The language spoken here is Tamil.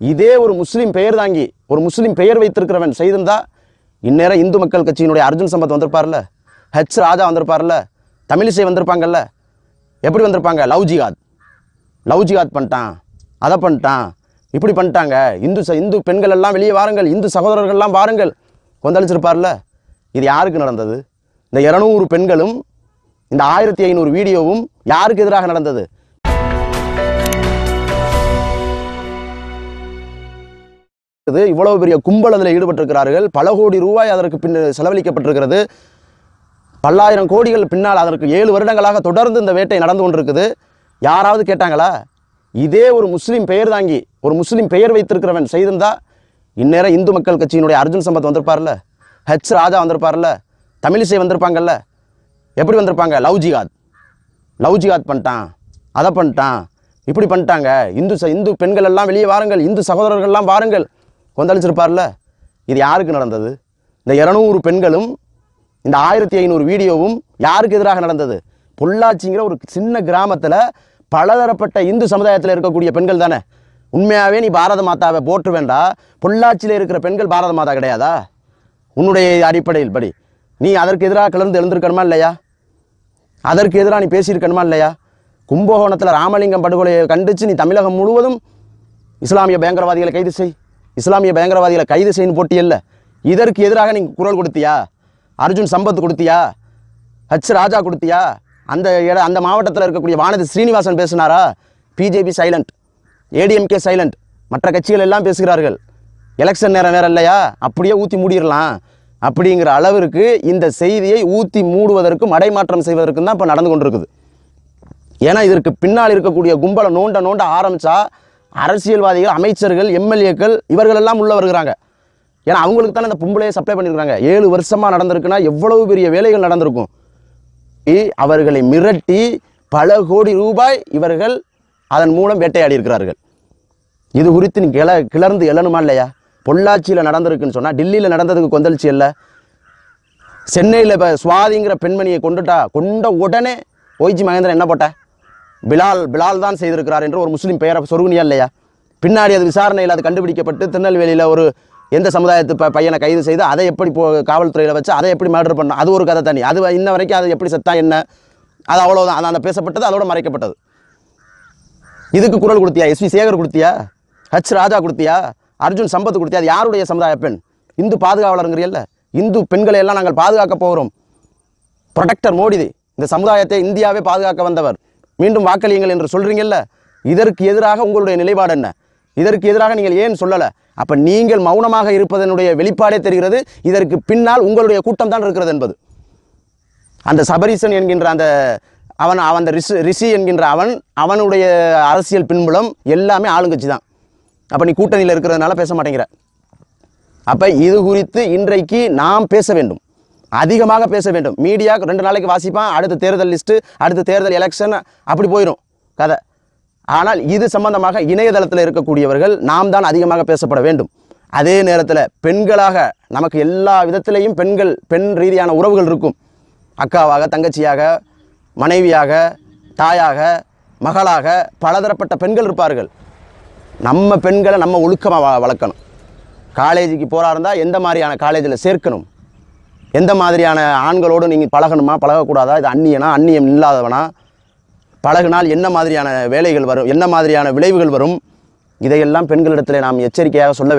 இதே ஒரு முஸ்லீம் பெயர் தாங்கி ஒரு முஸ்லீம் பெயர் வைத்திருக்கிறவன் செய்திருந்தா இந்நேரம் இந்து மக்கள் கட்சியினுடைய அர்ஜுன் சம்பத் வந்திருப்பார்ல? ஹெச் ராஜா வந்திருப்பார்ல? தமிழிசை வந்திருப்பாங்கல்ல? எப்படி வந்திருப்பாங்க? லவ் ஜிகாத் லவ் ஜிகாத் பண்ணிட்டான் அதை பண்ணிட்டான் இப்படி பண்ணிட்டாங்க. இந்து ச இந்து பெண்கள் எல்லாம் வெளியே வாருங்கள் இந்து சகோதரர்கள்லாம் வாருங்கள் கொந்தளிச்சிருப்பார்ல? இது யாருக்கு நடந்தது? இந்த இரநூறு பெண்களும் இந்த ஆயிரத்தி ஐநூறு வீடியோவும் யாருக்கு எதிராக நடந்தது? இது இவ்வளவு பெரிய கும்பல் அதில் ஈடுபட்டிருக்கிறார்கள். பல கோடி ரூபாய் அதற்கு பின் செலவழிக்கப்பட்டிருக்கிறது. பல்லாயிரம் கோடிகள் பின்னால் அதற்கு ஏழு வருடங்களாக தொடர்ந்து இந்த வேட்டை நடந்து கொண்டிருக்குது. யாராவது கேட்டாங்களா? இதே ஒரு முஸ்லீம் பெயர் தாங்கி ஒரு முஸ்லீம் பெயர் வைத்திருக்கிறவன் செய்திருந்தா இந்நேரம் இந்து மக்கள் கட்சியினுடைய அர்ஜுன் சம்பத் வந்திருப்பார்ல? ஹெச் ராஜா வந்திருப்பார்ல? தமிழிசை வந்திருப்பாங்கல்ல? எப்படி வந்திருப்பாங்க? லவ் ஜிகாத் லவ் ஜிகாத் பண்ணிட்டான் அதை பண்ணிட்டான் இப்படி பண்ணிட்டாங்க. இந்து ச இந்து பெண்கள் எல்லாம் வெளியே வாருங்கள் இந்து சகோதரர்கள்லாம் வாருங்கள். கொந்தளிச்சிருப்பார்ல? இது யாருக்கு நடந்தது? இந்த இரநூறு பெண்களும் இந்த ஆயிரத்தி ஐநூறு வீடியோவும் யாருக்கு எதிராக நடந்தது? பொள்ளாச்சிங்கிற ஒரு சின்ன கிராமத்தில் பலதரப்பட்ட இந்து சமுதாயத்தில் இருக்கக்கூடிய பெண்கள் தானே. உண்மையாகவே நீ பாரத மாதாவை போற்று வேண்டா பொள்ளாச்சியில் இருக்கிற பெண்கள் பாரத மாதா கிடையாதா? உன்னுடைய அடிப்படையில் படி. நீ அதற்கு எதிராக கிளர்ந்து எழுந்திருக்கணுமா இல்லையா? அதற்கு எதிராக நீ பேசியிருக்கணுமா இல்லையா? கும்பகோணத்தில் ராமலிங்கம் படுகொலையை கண்டித்து நீ தமிழகம் முழுவதும் இஸ்லாமிய பயங்கரவாதிகளை கைது செய். இஸ்லாமிய பயங்கரவாதிகளை கைது செய்யணும் போட்டியல்ல. இதற்கு எதிராக நீங்கள் குரல் கொடுத்தியா? அர்ஜுன் சம்பத் கொடுத்தியா? ஹச் ராஜா கொடுத்தியா? அந்த இட அந்த மாவட்டத்தில் இருக்கக்கூடிய வானதி ஸ்ரீனிவாசன் பேசினாரா? பிஜேபி சைலண்ட் ஏடிஎம்கே சைலண்ட் மற்ற கட்சிகள் எல்லாம் பேசுகிறார்கள். எலெக்ஷன் நேரம் வேற இல்லையா? அப்படியே ஊற்றி மூடிடலாம். அப்படிங்கிற அளவிற்கு இந்த செய்தியை ஊற்றி மூடுவதற்கும் மடைமாற்றம் செய்வதற்கும் தான் இப்போ நடந்து கொண்டிருக்குது. ஏன்னா இதற்கு பின்னால் இருக்கக்கூடிய கும்பலை நோண்ட நோண்ட ஆரம்பித்தா அரசியல்வாதிகள் அமைச்சர்கள் எம்எல்ஏக்கள் இவர்கள் எல்லாம் உள்ள வருகிறாங்க. ஏன்னா அவங்களுக்கு தானே அந்த பொம்பளையை சப்ளை பண்ணியிருக்காங்க ஏழு வருஷமாக நடந்திருக்குன்னா எவ்வளவு பெரிய வேலைகள் நடந்திருக்கும்? இ- அவர்களை மிரட்டி பல கோடி ரூபாய் இவர்கள் அதன் மூலம் வேட்டையாடி இருக்கிறார்கள். இது குறித்து நீ கிள கிளர்ந்து எழணுமா இல்லையா? பொள்ளாச்சியில் நடந்திருக்குன்னு சொன்னால் டெல்லியில் நடந்ததுக்கு கொந்தளிச்சு இல்லை? சென்னையில் இப்போ சுவாதிங்கிற பெண்மணியை கொண்டுட்டா கொண்ட உடனே ஒய்ஜி மகேந்திரன் என்ன போட்ட பிலால் பிலால் தான் செய்திருக்கிறார் என்று ஒரு முஸ்லீம் பெயரை சொருகுனியா இல்லையா? பின்னாடி அது விசாரணையில் அது கண்டுபிடிக்கப்பட்டு திருநெல்வேலியில் ஒரு எந்த சமுதாயத்து ப பையனை கைது செய்து அதை எப்படி போ காவல்துறையில் வச்சு அதை எப்படி மர்டர் பண்ண அது ஒரு கதை தனி. அது இன்ன வரைக்கும் அது எப்படி செத்தா என்ன? அது அவ்வளோதான் அது அந்த பேசப்பட்டது அதோட மறைக்கப்பட்டது. இதுக்கு குரல் கொடுத்தியா? எஸ்வி சேகர் கொடுத்தியா? ஹச் ராஜா கொடுத்தியா? அர்ஜுன் சம்பத் கொடுத்தியா? அது யாருடைய சமுதாய பெண்? இந்து பாதுகாவலருங்கிறீல்ல இந்து பெண்களை எல்லாம் நாங்கள் பாதுகாக்க போகிறோம். ப்ரொடெக்டர் மோடி இந்த சமுதாயத்தை இந்தியாவே பாதுகாக்க வந்தவர். மீண்டும் வாக்களியுங்கள் என்று சொல்கிறீங்கல்ல இதற்கு எதிராக உங்களுடைய நிலைப்பாடு என்ன? இதற்கு எதிராக நீங்கள் ஏன் சொல்லலை? அப்போ நீங்கள் மௌனமாக இருப்பதனுடைய வெளிப்பாடே தெரிகிறது. இதற்கு பின்னால் உங்களுடைய கூட்டம் தான் இருக்கிறது என்பது. அந்த சபரீசன் என்கின்ற அந்த அவன் அவன் அந்த ரிஷி ரிஷி என்கின்ற அவன் அவனுடைய அரசியல் பின்புலம் எல்லாமே ஆளுங்கட்சி தான். அப்போ நீ கூட்டணியில் இருக்கிறதுனால பேச மாட்டேங்கிற. அப்போ இது குறித்து இன்றைக்கு நாம் பேச வேண்டும். அதிகமாக பேச வேண்டும். மீடியா ரெண்டு நாளைக்கு வாசிப்பான் அடுத்த தேர்தல் லிஸ்ட்டு அடுத்த தேர்தல் எலெக்ஷன் அப்படி போயிடும் கதை. ஆனால் இது சம்பந்தமாக இணையதளத்தில் இருக்கக்கூடியவர்கள் நாம் தான் அதிகமாக பேசப்பட வேண்டும். அதே நேரத்தில் பெண்களாக நமக்கு எல்லா விதத்திலையும் பெண்கள் பெண் ரீதியான உறவுகள் இருக்கும். அக்காவாக தங்கச்சியாக மனைவியாக தாயாக மகளாக பலதரப்பட்ட பெண்கள் இருப்பார்கள். நம்ம பெண்களை நம்ம ஒழுக்கமாக வளர்க்கணும். காலேஜுக்கு போகிறா இருந்தால் எந்த மாதிரியான காலேஜில் சேர்க்கணும்? எந்த மாதிரியான ஆண்களோடு நீங்கள் பழகணுமா? பழகக்கூடாதா? இது அந்நியனா? அந்நியம் இல்லாதவனா? பழகினால் என்ன மாதிரியான வேலைகள் வரும்? என்ன மாதிரியான விளைவுகள் வரும்? இதையெல்லாம் பெண்களிடத்தில் நாம் எச்சரிக்கையாக சொல்ல